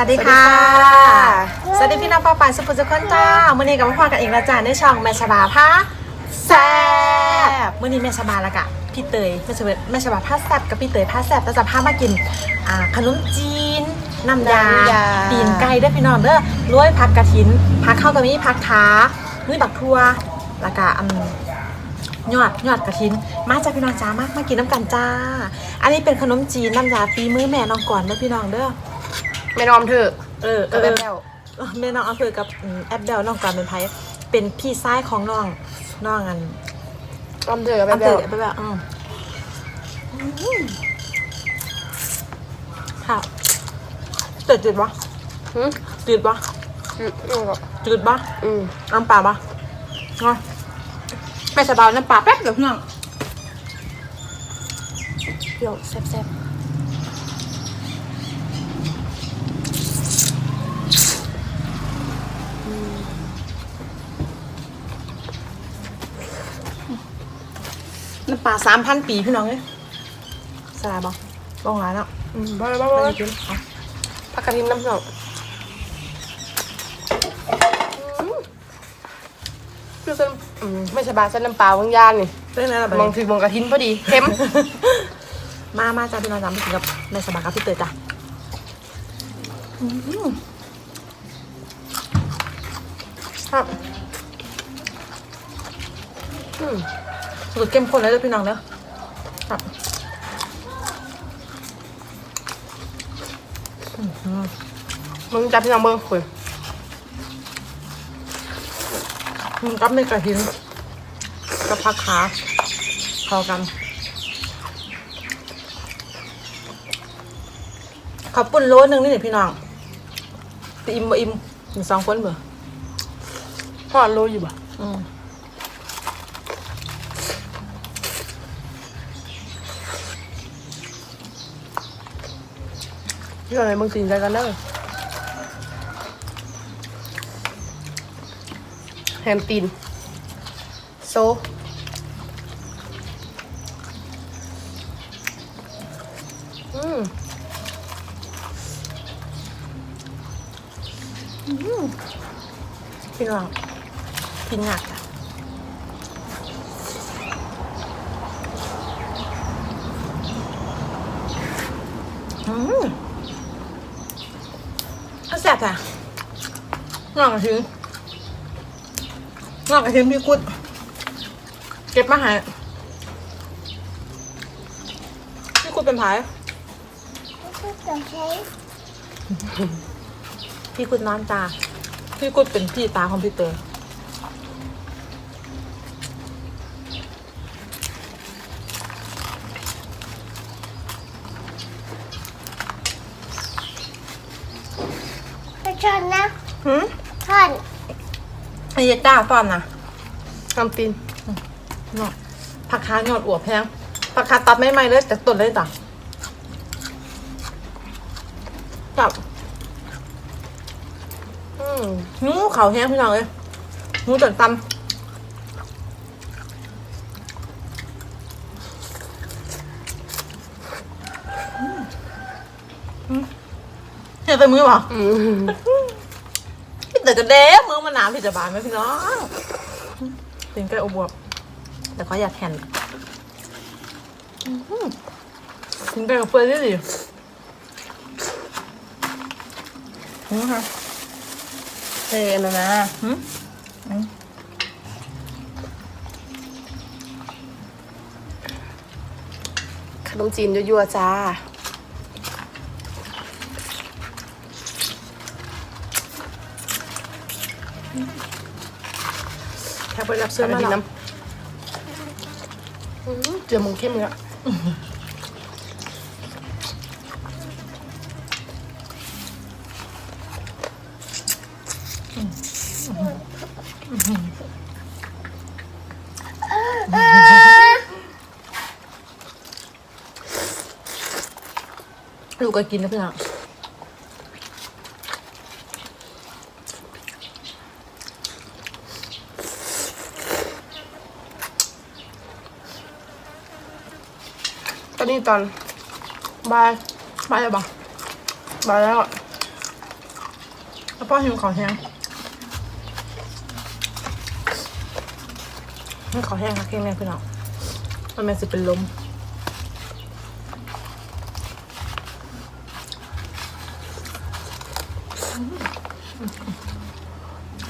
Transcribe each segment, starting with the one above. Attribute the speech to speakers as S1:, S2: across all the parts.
S1: วัสดีค่ะ
S2: สวัสดีค่ะ
S1: สวัสดีพี่น้องป้าปายสุภุสุขคนจ้ามื่อนี้กับพ่อกันอีกแล้วจ้าในช่องแม่ชบาพาแซ่บมื่อนี้แม่ชบาแล้วกะพี่เตยแม่ชบาแม่ชบาพาแซ่บกับพี่เตยพาแซ่บแล้วจะพามากินอ่าขนมจีนน้ำยา
S2: น้ำยา
S1: ตีนไก่เด้อพี่น้องเด้อรวยผักกระถินผักข้าวกะมีผักขานี่บักทั่วแล้วก็อืมยอดยอดกระถินมาจากพี่น้องจ้ามามากินน้ำกันจ้า อันนี้เป็นขนมจีนน้ำยาฝีมือแม่น้องก่อนเด้อพี่น้องเด้อ
S2: ไม่นอมเถอะ
S1: เออเอ
S2: ก็
S1: อ
S2: แบบแบว
S1: เออแม่น้องอำเภอกับอืมแอปเดลน้องก่อนเป็นไพเป็นพี่ชายของน้องน้องอัน
S2: นอมเถอะกับแบบ
S1: อำ
S2: แบ
S1: เภอ
S2: ว
S1: แอปเดลอืมอืมค่ะจืดจืดปะ
S2: หืม
S1: จืดปะ
S2: อืมอืมก็
S1: จืดปะ
S2: อืม
S1: น้ำปลาปะงอแม่สบายน้ำปลาแป๊บเดียวพี่น้องเปรี้ยวแซ่บๆ ปลาสามพันปีพี่น้องเลยสลายบอกลงร้านแล้ว
S2: อืมบ้าบ้า
S1: ไป
S2: บ้า
S1: กินเอา
S2: ผักกระทินน้ำหนองคือเส้นอืมไม่ใช่บาเส้นน้ำปลาบางย่านนี่
S1: เรื่องนั้นอะไร
S2: มองถึงมองกระทินพอดีเค็ม
S1: มามาจ้าพี่น้องจ้าไปกินกับในสบายกับพี่เตยจ้ะอืมครับ
S2: อืม
S1: สูตรเข้มข้นเลยเด้อพี่น้องเด้อครับ
S2: มึงจับพี่น้องเบิ้งคุย
S1: อืมกับในกระถินกับผักขาเข้ากันขอบปุ่นโลนึงนี่นี่พี่น้องตีอิ่มบ่อิ่มถึงสองคนเบื่อ
S2: ทอดโลอยู่บ่
S1: อืม
S2: พี่น้องไหนมึงสินใจกันเด้อแฮมตีนโซอืม
S1: พี่น้อกินหนักอะอืม เอาแซ่บอะนอกกระทิ้งนอกกระทิ้งพี่กุดเก็บมาใหาพี่กุดเป็นไผพี่กุดนอนตา พี่กุดเป็นพี่ตาคอมพิวเตอร์
S3: ไปชนนะ
S1: หืม
S3: ท่อน
S1: ไอ้ยจ้าฟอมนะ
S2: แฮมตีน
S1: เนาะผักคายอดอวบแพงผักคาตัดไม่ไหมเลยแต่ต้นเลยจ้ะกับ
S2: อืม
S1: หนูเขาแห้งพี่น้องเลยหนูจนตำอืมอืมเห็นแต่มือเปล่า
S2: อืม
S1: พี่ แต่กระเด้มือมันหนาวพี่จะบานไหมพี่น้องเป็นไก่อบวบ แต่ก็อยากแทนถึงไก่กับเฟื่อยได้ดินี่ค่ะ
S2: เอ็นนะนะ
S1: หืม
S2: ขนมจีนยั่วๆจ้า
S1: ไปรับเสื้
S2: เสื้
S1: อ
S2: อ
S1: มา
S2: มา
S1: แล้
S2: น้
S1: วำ
S2: เจือมงเข้มเลยอะ
S1: ลูกก็กินนะพี่น้อง
S2: ตอนนี้ตอนบ่าย
S1: มาเลยบอก
S2: บ่ายแล้ว
S1: แล้วพ่อหิวของแห้งให้ขอแห้งค่ะแห้งแน่พี่น้องมันแม่นสิเป็นลม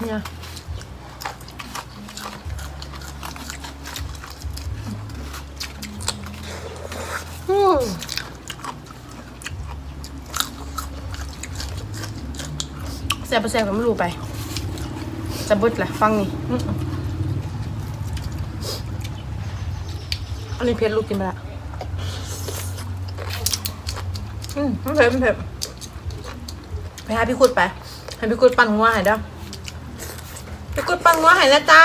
S1: เนี่ย
S2: แซ่บบ่แซ่บก็ไม่รู้ไป จะบดแหละฟังนี่
S1: อันนี้เพชรลูกกินไปละอืมเผ็ดมันเผ็ดไปหาพี่คุดไปให้พี่คุดปั่นหัวให้ด้อพี่คุดปั่นหัวให้นะจ้า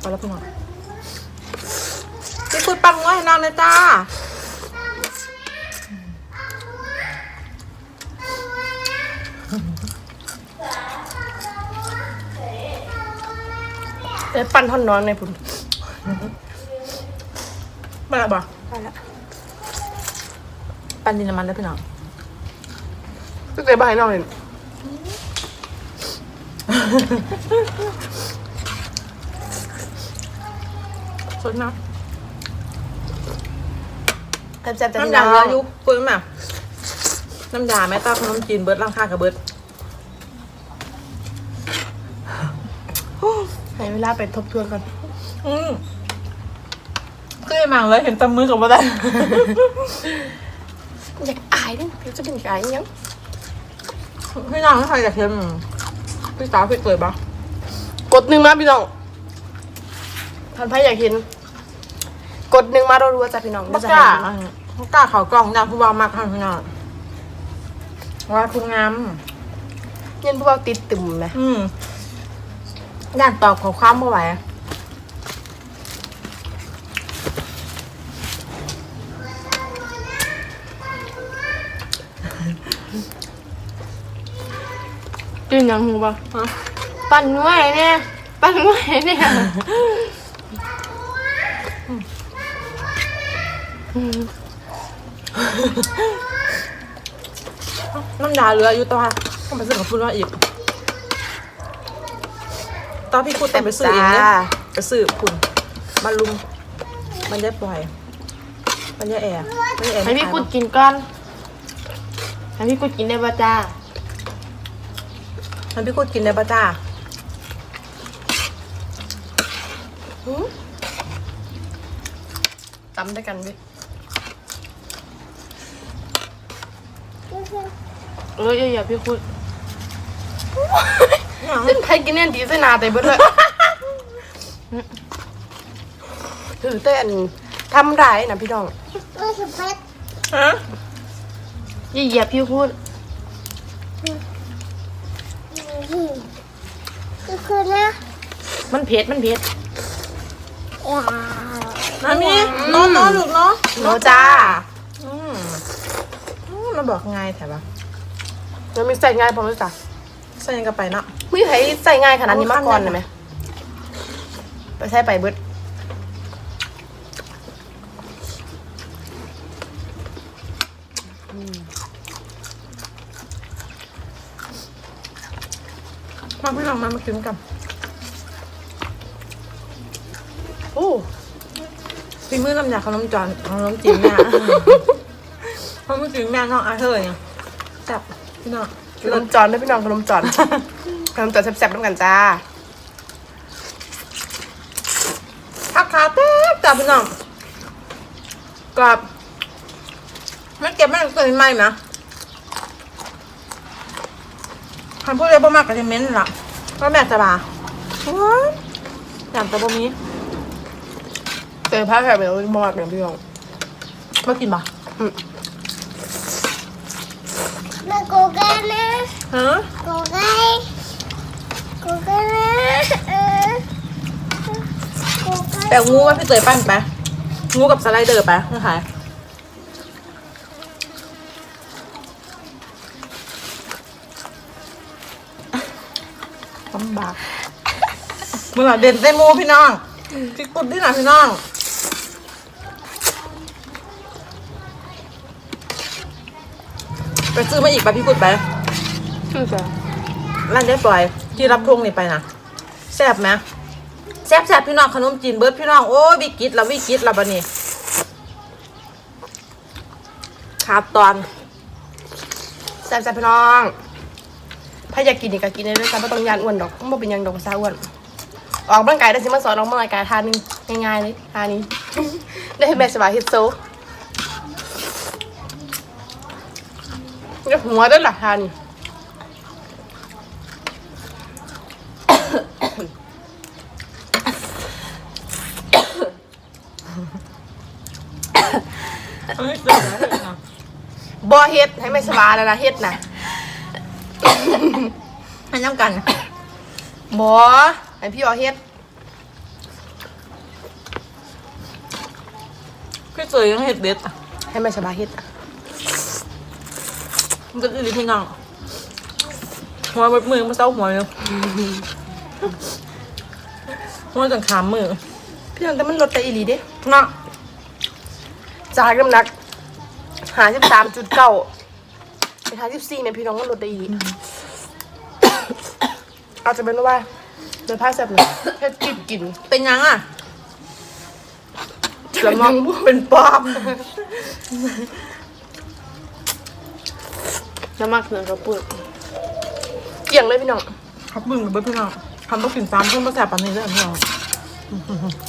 S1: พอแล้วพี่น้อ พี่คุดปั่นหัวให้น้องนะจ้า
S2: แต่ปั้นท่อนนอนในพุ่น
S1: มาและบ่
S2: ไปละ
S1: ปั่นดินน้ำมันได้อพี่น้อง
S2: ตึกเลยบ้านน้องเลย
S1: สดน้
S2: แซ่บๆำแต่
S1: น้ำ
S2: ที่
S1: ยา
S2: น้
S1: เหลือ
S2: อง
S1: อยู่เพิ่มอะน้ำยาแม่ต้าขนมจีนเบิร์ดร่างค่ากับเบิร์ด
S2: ให้เวลาไปทบทวนก่อน
S1: อืมเคยมาเลยเห็นตำมือกับบ่ได้
S2: อยากอายดิพี่จะเป็นอยากอายยัง
S1: พี่น้องไม่ใครอยากเห็นพี่สาวพี่เกิดปะ
S2: กดหนึ่งมาพี่น้องท่านพายอยากเห็น กดหนึ่งมารัวๆจ้ะพี่น้อง
S1: บ่
S2: เดี๋ยวจะ
S1: กล้า
S2: ให้ดู
S1: บ่กล้าเขากล่องนะผู้บ่าวมากทางพี่น้องว่าคุณงาม
S2: เย็นพวกเราติดตึมไหม
S1: อืมย่านตอบขอความบ่ไหว
S2: ตื่นยังหูป่ะ
S1: ฮะ
S2: ปั่นง่วยเนี่ยปั่นง่วยเนี่ย
S1: น้ำยาเหลืออยู่ตัวต้องไปซื้อกับคุณว่าอีกตอนพี่คุณต้องไปซื้อเองเนี่ยไปซื้อคุณมาลุมมันได้ปล่อย มันได้แอร์มันได้แอร์
S2: ให้พี่กุดกินก่อนให้พี่กุดกินได้ป่ะจ้า
S1: ให้พี่คุณกินได้ปะจ้า
S2: ตำด้วยกันดิ เอออย่าอย่าพี่กุดเส้นไทยกินเนี่ยดีเส้นนาแต่เบิดเลยถือเต้นทำได้นะพี่น้อง
S3: ไม่สุภาพ
S1: ฮะ
S2: อย่าเหยียบพี่พูด
S3: ก็คือนะ
S2: มันเผ็ดมันเผ็ด
S3: ว้าว
S1: มามีน้องน้องลูกเนาะ
S2: โนจ้า
S1: อืมอื มมันบอกไงแถบปะ
S2: มันมีใส่ง่ายพอไหมจ๊ะ
S1: ใส่ยังกับไปเนาะ
S2: ไม่ใช้ใส่ง่ายขนาดนี้มาก่อนเลยไหมไปใช้ไปเบิด
S1: มาพี่น้องมามากินกัน
S2: โอ้
S1: ฝีมือน้ำยาขนมจอนขนมจีนเนี่ย ขนมจีนแม่น้องอาเธอร์เนี่ยจับพี่น้อง
S2: ขนมจอนด้วยพี่น้องขนมจอนขนมจอนแซ่บๆน้ำกันจ้า
S1: ผักขาแป๊บจับพี่น้องกับมันเก็บมันเกินไหมนะคำพูดเลยบ่มากกับเมนต์ล่ะว่าแม่จะบาว้ายอย่างตัวบ่มี
S2: เจอผ้าแผ่ไปแล้วมากเลยพี่น้อง
S1: มากินบ่
S3: มาโกกันนะ
S1: ฮะ
S3: โกกันโกกันนะเออโกกัน
S1: แต่งูว่าพี่เตยปั้นไปงูกับสไลเดอร์ไปนะคะลำบากเมื่อไหร่เด่นได้มูพี่น้องพี่กุดที่ไหนพี่น้อง ไปซื้อมาอีกไปพี่กุดไป
S2: ชื่อจ้ะ
S1: ร้านได้ปล่อยที่รับทุ่งนี่ไปนะแซ่บไหมแซ่บแซ่บพี่น้องขนมจีนเบิร์ดพี่น้องโอ้ยวิกฤตแล้ววิกฤตแล้วบัดนี้ขาดตอน
S2: แซ่บๆพี่น้องถ้าอยากกินนี่ก็กินได้ด้วยกันไม่ต้องยานอ้วนดอกไม่เป็นหยังดอกภาษาอ้วนออกกำลังกายได้สิมาสอนออกกำลังกายท่านึงง่ายๆเลยท่านี้ ได้ให้แม่สบายเฮ็ดโซ จะหัวด้วยล่ะท่านี้บ่เฮ็ดให้แม่สบายแล้วนะเฮ็ดนะ
S1: ให้น้ำกัน
S2: บ่ให้พี่อ๋อเฮ็ด
S1: พี่เจยยังเห็ดเด็ดอะ
S2: ให้แม่สบายเฮ็ด
S1: มันก็ดีพี่น้องหัวมือมาเศร้าหัวเลยหัวจนขามมือ
S2: พี่น้องแต่มันลดไปอีหลีเด้
S1: เนาะ
S2: จากน้ำหนักหาสิบสามจุดเก้าไปหาสิบสี่เนี่ยพี่น้องมันลดได้อีกอาจจะเป็นว่าเดี๋ยวผ้าแซ่บหน่อยแค่กินกิน
S1: เป็นยังอะ
S2: แล้วมอง
S1: เป็นปอบ
S2: น้ำมากเกินกระปุกเกี่ยงเลยพี่น้อง
S1: ครับมึงเบิร์ดพี่น้องทำต้องกินซ้ำเพิ่มมาแสบปันนี้เลยพี่น้อง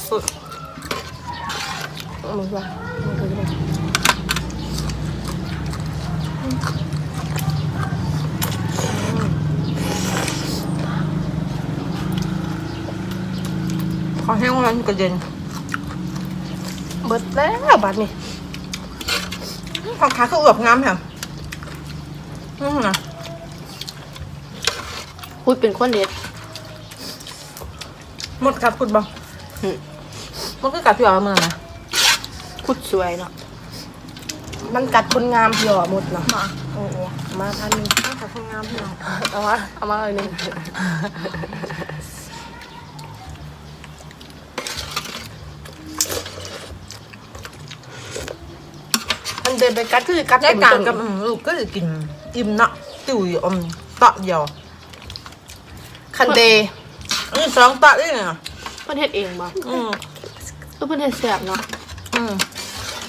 S1: สุด
S2: เอามือว่ามือถือมา
S1: ขอให้วันนั้นกระเด็น
S2: เบิดแล้วบัดนี่
S1: ของขาเขาอวบงามแถมนี่นะ
S2: พูดเป็นคนเด็ด
S1: หมดกัดพุดบ้างหมดก็กัดพี่อ๋อมือนะ
S2: พูดสวยเนาะ มันกัดคนงามพี่อ๋อหมดเนาะ
S1: มา
S2: โอ้โหมาพันหนึง
S1: กัดคนงามพี่น้อง
S2: เอามาเอามาเลยหนึงมันเดินไปกัดคือกัด
S1: ได้
S2: เต็ม
S1: การ
S2: ต้น
S1: กับอืมลูกก็จะกิน อิ่มเนาะติ๋วอยู่อมเตาะเดียว
S2: คันเด
S1: อันนี้สองเตาะได้ไง
S2: เพิ่นเฮ็ดเองบ่
S1: อืม
S2: เออเพิ่นเฮ็ดแซ่บเนาะ
S1: อืม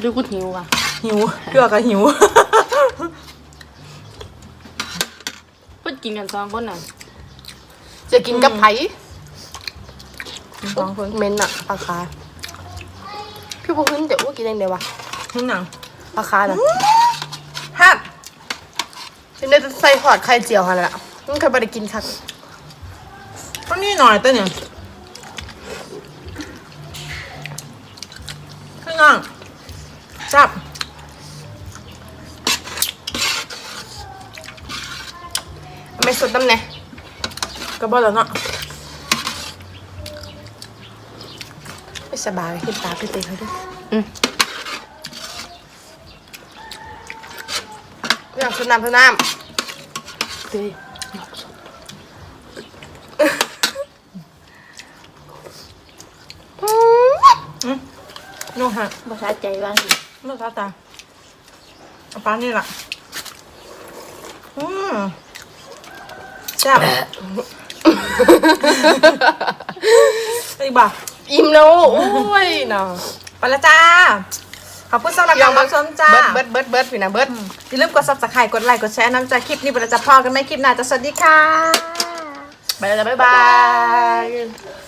S2: ดูกูหิวว่ะ
S1: หิวพี่อ๋อก็หิว
S2: เพิ่นกินกันสองคนน่ะจะกินกับไผ
S1: สองคน
S2: เมนอะปลาคาพี่บ่ขึ้นเดี๋ยวว่ากินเองเดี๋ยววะ
S1: ทั้งหนัง
S2: ปลาคาน่ะ
S1: ฮัด
S2: เป็นได้ใส่หอดไข่เจียวหั่นแหละมันเคยบ่ได้กินคัก
S1: ก็นี่หน่อยตัวเนี่ยข้างน่างจับ
S2: ไม่สดน้ำแน่
S1: กระบอกแล้วเนาะ
S2: ไม่สบายเห็นตาพี่เต้เขาด้วยอยากสดน้ำสดน้ำเต้อยากสด
S1: โน่ฮะ
S2: ภาษาใจบ้างสิ
S1: โน่ตาตาเอาปลานี่ล่ะอืมจับอีกบ่า
S2: อิ่มแล้วโอ้ยเนาะ
S1: ไปแล้วจ้า ขอบคุณสำหรับการรับชมจ้า
S2: เบิดเบิดเบิดเบิดพี่นะเบิด
S1: อย่าลืมกด subscribe กดไลค์กดแชร์น้ำใจคลิปนี้ไปแล้วจะพอกันไหมคลิปหน้าจะสวัสดีค่ะ
S2: ไปแล้วจ้ะบ๊ายบาย